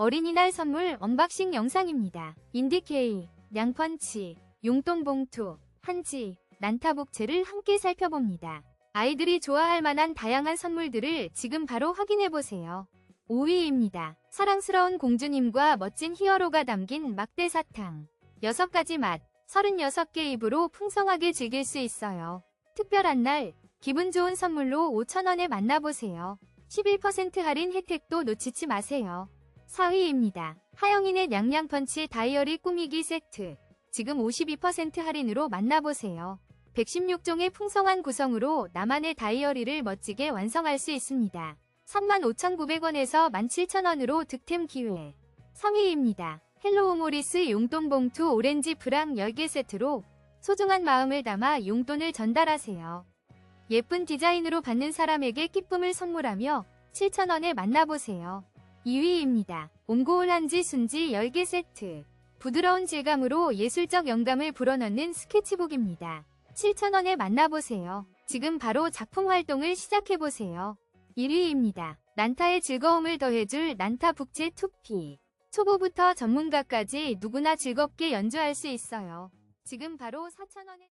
어린이날 선물 언박싱 영상입니다. 인디케이, 양펀치, 용돈봉투, 한지, 난타복채를 함께 살펴봅니다. 아이들이 좋아할 만한 다양한 선물들을 지금 바로 확인해보세요. 5위입니다. 사랑스러운 공주님과 멋진 히어로가 담긴 막대 사탕. 6가지 맛, 36개 입으로 풍성하게 즐길 수 있어요. 특별한 날, 기분 좋은 선물로 5,000원에 만나보세요. 11% 할인 혜택도 놓치지 마세요. 4위입니다. 하영인의 냥냥펀치 다이어리 꾸미기 세트. 지금 52% 할인으로 만나보세요. 116종의 풍성한 구성으로 나만의 다이어리를 멋지게 완성할 수 있습니다. 35,900원에서 17,000원으로 득템 기회. 3위입니다. 헬로우 모리스 용돈 봉투 오렌지 브랑 10개 세트로 소중한 마음을 담아 용돈을 전달하세요. 예쁜 디자인으로 받는 사람에게 기쁨을 선물하며 7,000원에 만나보세요. 2위입니다. 옹고올 한지 순지 10개 세트. 부드러운 질감으로 예술적 영감을 불어넣는 스케치북입니다. 7,000원에 만나보세요. 지금 바로 작품 활동을 시작해보세요. 1위입니다. 난타의 즐거움을 더해줄 난타 북제 2P. 초보부터 전문가까지 누구나 즐겁게 연주할 수 있어요. 지금 바로 4,000원에